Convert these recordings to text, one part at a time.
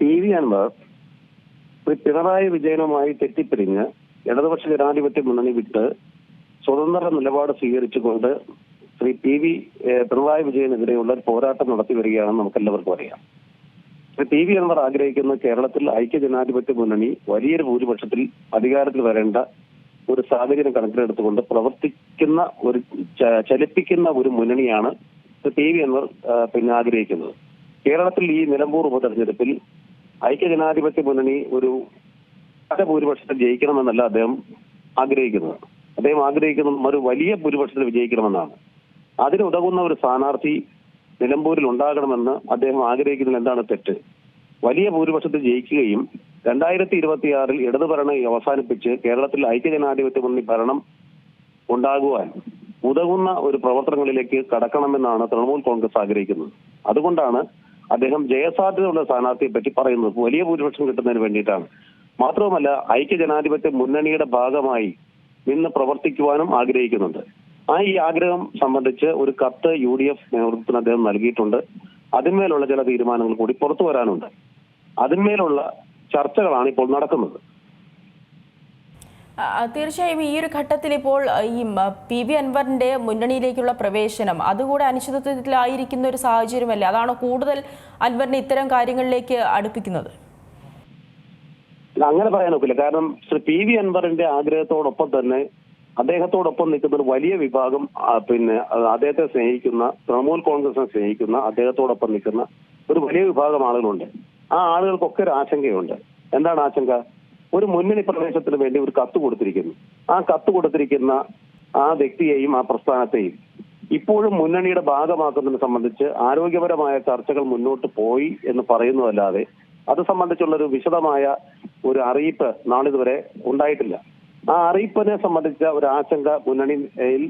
P V Anvar Shri Pinarayi വിജയനുമായി തെറ്റിപ്പിരിഞ്ഞ് ഇടതുപക്ഷ ജനാധിപത്യ മുന്നണി വിട്ട് സ്വതന്ത്ര നിലപാട് സ്വീകരിച്ചുകൊണ്ട് ശ്രീ പി വി പിണറായി വിജയനെതിരെയുള്ള പോരാട്ടം നടത്തി വരികയാണെന്ന് നമുക്ക് എല്ലാവർക്കും അറിയാം. ശ്രീ പി വി അൻവർ ആഗ്രഹിക്കുന്ന കേരളത്തിൽ ഐക്യ ജനാധിപത്യ മുന്നണി വലിയൊരു ഭൂരിപക്ഷത്തിൽ അധികാരത്തിൽ വരേണ്ട ഒരു സാഹചര്യം കണക്കിലെടുത്തുകൊണ്ട് പ്രവർത്തിക്കുന്ന ഒരു ചലിപ്പിക്കുന്ന ഒരു മുന്നണിയാണ് പി വി അൻവർ പിന്നെ ആഗ്രഹിക്കുന്നത്. കേരളത്തിൽ ഈ നിലമ്പൂർ ഉപതെരഞ്ഞെടുപ്പിൽ ഐക്യജനാധിപത്യ മുന്നണി ഒരു ഭൂരിപക്ഷത്തിൽ ജയിക്കണമെന്നല്ല അദ്ദേഹം ആഗ്രഹിക്കുന്നത്. അദ്ദേഹം ആഗ്രഹിക്കുന്നത് ഒരു വലിയ ഭൂരിപക്ഷത്തിൽ വിജയിക്കണമെന്നാണ്. അതിനുതകുന്ന ഒരു സ്ഥാനാർത്ഥി നിലമ്പൂരിൽ ഉണ്ടാകണമെന്ന് അദ്ദേഹം ആഗ്രഹിക്കുന്നതിൽ എന്താണ് തെറ്റ്? വലിയ ഭൂരിപക്ഷത്തിൽ ജയിക്കുകയും രണ്ടായിരത്തി ഇരുപത്തിയാറിൽ ഇടതുഭരണം അവസാനിപ്പിച്ച് കേരളത്തിൽ ഐക്യജനാധിപത്യ മുന്നണി ഭരണം ഉണ്ടാകുവാൻ ഉതകുന്ന ഒരു പ്രവർത്തനങ്ങളിലേക്ക് കടക്കണമെന്നാണ് തൃണമൂൽ കോൺഗ്രസ് ആഗ്രഹിക്കുന്നത്. അതുകൊണ്ടാണ് അദ്ദേഹം ജയസാധ്യതയുള്ള സ്ഥാനാർത്ഥിയെ പറ്റി പറയുന്നത് വലിയ ഭൂരിപക്ഷം കിട്ടുന്നതിന് വേണ്ടിയിട്ടാണ്. മാത്രവുമല്ല ഐക്യ ജനാധിപത്യ മുന്നണിയുടെ ഭാഗമായി നിന്ന് പ്രവർത്തിക്കുവാനും ആഗ്രഹിക്കുന്നുണ്ട്. ആ ഈ ആഗ്രഹം സംബന്ധിച്ച് ഒരു കത്ത് യു ഡി എഫ് നേതൃത്വത്തിന് അദ്ദേഹം നൽകിയിട്ടുണ്ട്. അതിന്മേലുള്ള ചില തീരുമാനങ്ങൾ കൂടി പുറത്തു വരാനുണ്ട്. അതിന്മേലുള്ള ചർച്ചകളാണ് ഇപ്പോൾ നടക്കുന്നത്. തീർച്ചയായും ഈ ഒരു ഘട്ടത്തിൽ ഇപ്പോൾ ഈ പി വി അൻവറിന്റെ മുന്നണിയിലേക്കുള്ള പ്രവേശനം അതുകൂടെ അനിശ്ചിതത്വത്തിലായിരിക്കുന്ന ഒരു സാഹചര്യമല്ലേ? അതാണ് കൂടുതൽ അൻവറിനെ ഇത്തരം കാര്യങ്ങളിലേക്ക് അടുപ്പിക്കുന്നത്? അങ്ങനെ പറയാൻ ഒക്കില്ല. കാരണം ശ്രീ പി വി അൻവറിന്റെ ആഗ്രഹത്തോടൊപ്പം തന്നെ അദ്ദേഹത്തോടൊപ്പം നിൽക്കുന്ന ഒരു വലിയ വിഭാഗം പിന്നെ അദ്ദേഹത്തെ സ്നേഹിക്കുന്ന തൃണമൂൽ കോൺഗ്രസിനെ സ്നേഹിക്കുന്ന അദ്ദേഹത്തോടൊപ്പം നിൽക്കുന്ന ഒരു വലിയ വിഭാഗം ആളുകളുണ്ട്. ആ ആളുകൾക്കൊക്കെ ഒരു ആശങ്കയുണ്ട്. എന്താണ് ആശങ്ക? ഒരു മുന്നണി പ്രവേശനത്തിന് വേണ്ടി ഒരു കത്ത് കൊടുത്തിരിക്കുന്നു. ആ കത്ത് കൊടുത്തിരിക്കുന്ന ആ വ്യക്തിയെയും ആ പ്രസ്ഥാനത്തെയും ഇപ്പോഴും മുന്നണിയുടെ ഭാഗമാക്കുന്നതിനെ സംബന്ധിച്ച് ആരോഗ്യപരമായ ചർച്ചകൾ മുന്നോട്ട് പോയി എന്ന് പറയുന്നതല്ലാതെ അത് സംബന്ധിച്ചുള്ള ഒരു വിശദമായ ഒരു അറിയിപ്പ് നാളിതുവരെ ഉണ്ടായിട്ടില്ല. ആ അറിയിപ്പിനെ സംബന്ധിച്ച ഒരു ആശങ്ക മുന്നണിയിൽ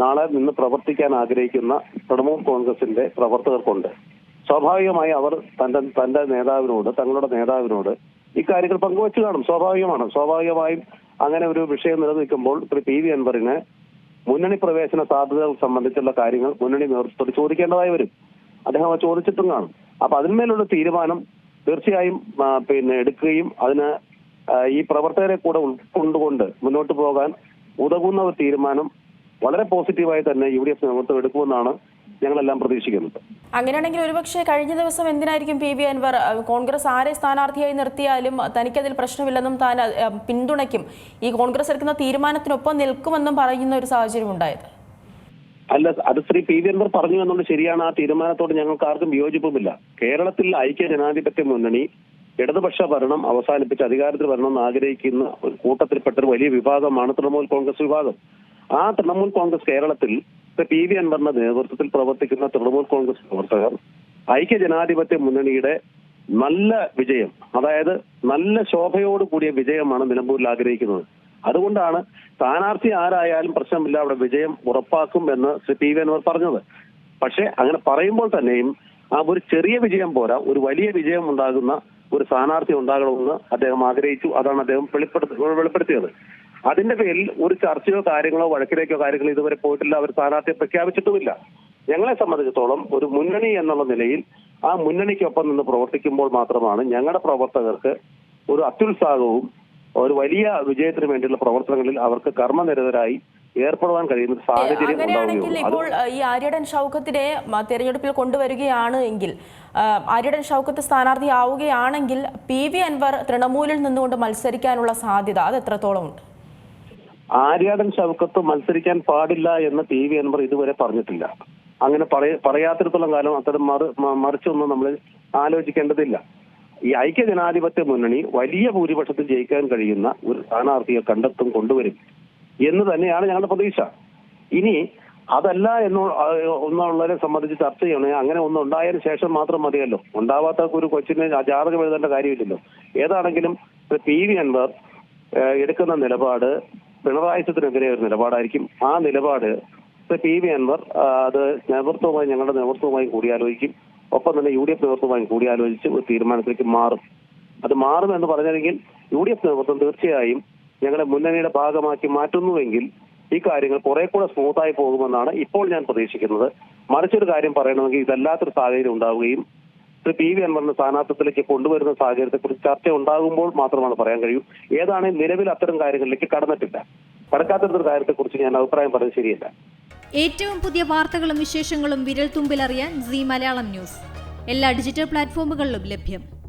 നാളെ നിന്ന് പ്രവർത്തിക്കാൻ ആഗ്രഹിക്കുന്ന തൃണമൂൽ കോൺഗ്രസിന്റെ പ്രവർത്തകർക്കുണ്ട്. സ്വാഭാവികമായി അവർ തന്റെ തന്റെ നേതാവിനോട് തങ്ങളുടെ നേതാവിനോട് ഇക്കാര്യങ്ങൾ പങ്കുവച്ചു കാണും. സ്വാഭാവികമാണ്. സ്വാഭാവികമായും അങ്ങനെ ഒരു വിഷയം നിലനിൽക്കുമ്പോൾ ശ്രീ പി വി അൻവറിന് മുന്നണി പ്രവേശന സാധ്യതകൾ സംബന്ധിച്ചുള്ള കാര്യങ്ങൾ മുന്നണി നേതൃത്വത്തോട് ചോദിക്കേണ്ടതായി വരും. അദ്ദേഹം ചോദിച്ചിട്ടും കാണും. അപ്പൊ അതിന്മേലുള്ള തീരുമാനം തീർച്ചയായും പിന്നെ എടുക്കുകയും അതിന് ഈ പ്രവർത്തകരെ കൂടെ ഉൾക്കൊണ്ടുകൊണ്ട് മുന്നോട്ട് പോകാൻ ഉതകുന്ന ഒരു തീരുമാനം വളരെ പോസിറ്റീവായി തന്നെ യു ഡി എഫ് നേതൃത്വം എടുക്കുമെന്നാണ് ഞങ്ങളെല്ലാം പ്രതീക്ഷിക്കുന്നത് അങ്ങനെയാണെങ്കിൽ ഒരുപക്ഷെ കഴിഞ്ഞ ദിവസം എന്തിനായിരിക്കും പി വി അൻവർ കോൺഗ്രസ് ആരെ സ്ഥാനാർത്ഥിയായി നിർത്തിയാലും തനിക്കതിൽ പ്രശ്നമില്ലെന്നും താൻ പിന്തുണയ്ക്കും. ഈ കോൺഗ്രസ് എടുക്കുന്ന തീരുമാനത്തിനൊപ്പം നിൽക്കുമെന്നും പറയുന്ന ഒരു സാഹചര്യം ഉണ്ടായത്. അല്ല അത് ശ്രീ പി വി അൻവർ പറഞ്ഞു എന്നുള്ളത് ശരിയാണ്. ആ തീരുമാനത്തോട് ഞങ്ങൾക്ക് ആർക്കും വിയോജിപ്പുമില്ല കേരളത്തിൽ ഐക്യ ജനാധിപത്യ മുന്നണി ഇടതുപക്ഷ ഭരണം അവസാനിപ്പിച്ച് അധികാരത്തിൽ വരണമെന്ന് ആഗ്രഹിക്കുന്ന ഒരു കൂട്ടത്തിൽപ്പെട്ട ഒരു വലിയ വിഭാഗമാണ് തൃണമൂൽ കോൺഗ്രസ് വിഭാഗം. ആ തൃണമൂൽ കോൺഗ്രസ് കേരളത്തിൽ പി വി അൻവറിന്റെ നേതൃത്വത്തിൽ പ്രവർത്തിക്കുന്ന തൃണമൂൽ കോൺഗ്രസ് പ്രവർത്തകർ ഐക്യ ജനാധിപത്യ മുന്നണിയുടെ നല്ല വിജയം അതായത് നല്ല ശോഭയോട് കൂടിയ വിജയമാണ് നിലമ്പൂരിൽ ആഗ്രഹിക്കുന്നത്. അതുകൊണ്ടാണ് സ്ഥാനാർത്ഥി ആരായാലും പ്രശ്നമില്ല അവിടെ വിജയം ഉറപ്പാക്കും എന്ന് ശ്രീ പി വി അൻവർ പറഞ്ഞത്. പക്ഷെ അങ്ങനെ പറയുമ്പോൾ തന്നെയും ആ ഒരു ചെറിയ വിജയം പോരാ ഒരു വലിയ വിജയം ഉണ്ടാകുന്ന ഒരു സ്ഥാനാർത്ഥി ഉണ്ടാകണമെന്ന് അദ്ദേഹം ആഗ്രഹിച്ചു. അതാണ് അദ്ദേഹം വെളിപ്പെടുത്തി വെളിപ്പെടുത്തിയത്. അതിന്റെ പേരിൽ ഒരു ചർച്ചയോ കാര്യങ്ങളോ വഴക്കിലേക്കോ കാര്യങ്ങളോ ഇതുവരെ പോയിട്ടില്ല. അവർ സ്ഥാനാർത്ഥിയെ പ്രഖ്യാപിച്ചിട്ടുമില്ല. ഞങ്ങളെ സംബന്ധിച്ചിടത്തോളം ഒരു മുന്നണി എന്നുള്ള നിലയിൽ ആ മുന്നണിക്കൊപ്പം നിന്ന് പ്രവർത്തിക്കുമ്പോൾ മാത്രമാണ് ഞങ്ങളുടെ പ്രവർത്തകർക്ക് ഒരു അത്യുത്സാഹവും ഒരു വലിയ വിജയത്തിന് വേണ്ടിയുള്ള പ്രവർത്തനങ്ങളിൽ അവർക്ക് കർമ്മനിരതരായി ഏർപ്പെടുവാൻ കഴിയുന്ന സാഹചര്യം അങ്ങനെയാണെങ്കിൽ ഇപ്പോൾ ഈ ആര്യടൻ ഷൗക്കത്തിനെ തെരഞ്ഞെടുപ്പിൽ കൊണ്ടുവരികയാണ് എങ്കിൽ ആര്യടൻ ഷൗക്കത്ത് സ്ഥാനാർത്ഥി ആവുകയാണെങ്കിൽ പി വി അൻവർ തൃണമൂലിൽ നിന്നുകൊണ്ട് മത്സരിക്കാനുള്ള സാധ്യത അത് എത്രത്തോളം ഉണ്ട്? ആര്യാടൻ ഷൗക്കത്ത് മത്സരിക്കാൻ പാടില്ല എന്ന് പി വി അൻവർ ഇതുവരെ പറഞ്ഞിട്ടില്ല. അങ്ങനെ പറയ പറയാത്തിടത്തോളം കാലം അത്തരം മറു മറിച്ചൊന്നും നമ്മൾ ആലോചിക്കേണ്ടതില്ല. ഈ ഐക്യ ജനാധിപത്യ മുന്നണി വലിയ ഭൂരിപക്ഷത്തിൽ ജയിക്കാൻ കഴിയുന്ന ഒരു സ്ഥാനാർത്ഥിയെ കണ്ടെത്തും കൊണ്ടുവരും എന്ന് തന്നെയാണ് ഞങ്ങളുടെ പ്രതീക്ഷ. ഇനി അതല്ല എന്ന് ഒന്നുള്ളവരെ സംബന്ധിച്ച് ചർച്ച ചെയ്യണേ അങ്ങനെ ഒന്ന് ഉണ്ടായതിനു ശേഷം മാത്രം മതിയല്ലോ. ഉണ്ടാവാത്ത ഒരു കൊച്ചിന് ജാതകം എഴുതേണ്ട കാര്യമില്ലല്ലോ. ഏതാണെങ്കിലും പി വി അൻവർ എടുക്കുന്ന നിലപാട് പിണറായി സത്തിനെതിരെ ഒരു നിലപാടായിരിക്കും. ആ നിലപാട് പി വി അൻവർ അത് നേതൃത്വവുമായി ഞങ്ങളുടെ നേതൃത്വവുമായി കൂടിയാലോചിക്കും. ഒപ്പം തന്നെ യു ഡി എഫ് നേതൃത്വവുമായി കൂടിയാലോചിച്ച് ഒരു തീരുമാനത്തിലേക്ക് മാറും. അത് മാറും എന്ന് പറഞ്ഞെങ്കിൽ യു ഡി എഫ് നേതൃത്വം തീർച്ചയായും ഞങ്ങളെ മുന്നണിയുടെ ഭാഗമാക്കി മാറ്റുന്നുവെങ്കിൽ ഈ കാര്യങ്ങൾ കുറെ കൂടെ സ്മൂത്തായി പോകുമെന്നാണ് ഇപ്പോൾ ഞാൻ പ്രതീക്ഷിക്കുന്നത്. മറിച്ചൊരു കാര്യം പറയണമെങ്കിൽ ഇതല്ലാത്തൊരു സാഹചര്യം ഉണ്ടാവുകയും ശ്രീ പി വി അൻവറിന്റെ സ്ഥാനാർത്ഥത്തിലേക്ക് കൊണ്ടുവരുന്ന സാഹചര്യത്തെക്കുറിച്ച് ചർച്ച ഉണ്ടാകുമ്പോൾ മാത്രമാണ് പറയാൻ കഴിയൂ. ഏതാണ് നിലവിൽ അത്തരം കാര്യങ്ങളിലേക്ക് കടന്നിട്ടില്ല. കടക്കാത്തൊരു കാര്യത്തെക്കുറിച്ച് ഞാൻ അഭിപ്രായം പറഞ്ഞത് ശരിയല്ല. ഏറ്റവും പുതിയ വാർത്തകളും വിശേഷങ്ങളും വിരൽ തുമ്പിലറിയാൻ സി മലയാളം ന്യൂസ്. എല്ലാ ഡിജിറ്റൽ പ്ലാറ്റ്ഫോമുകളിലും ലഭ്യം.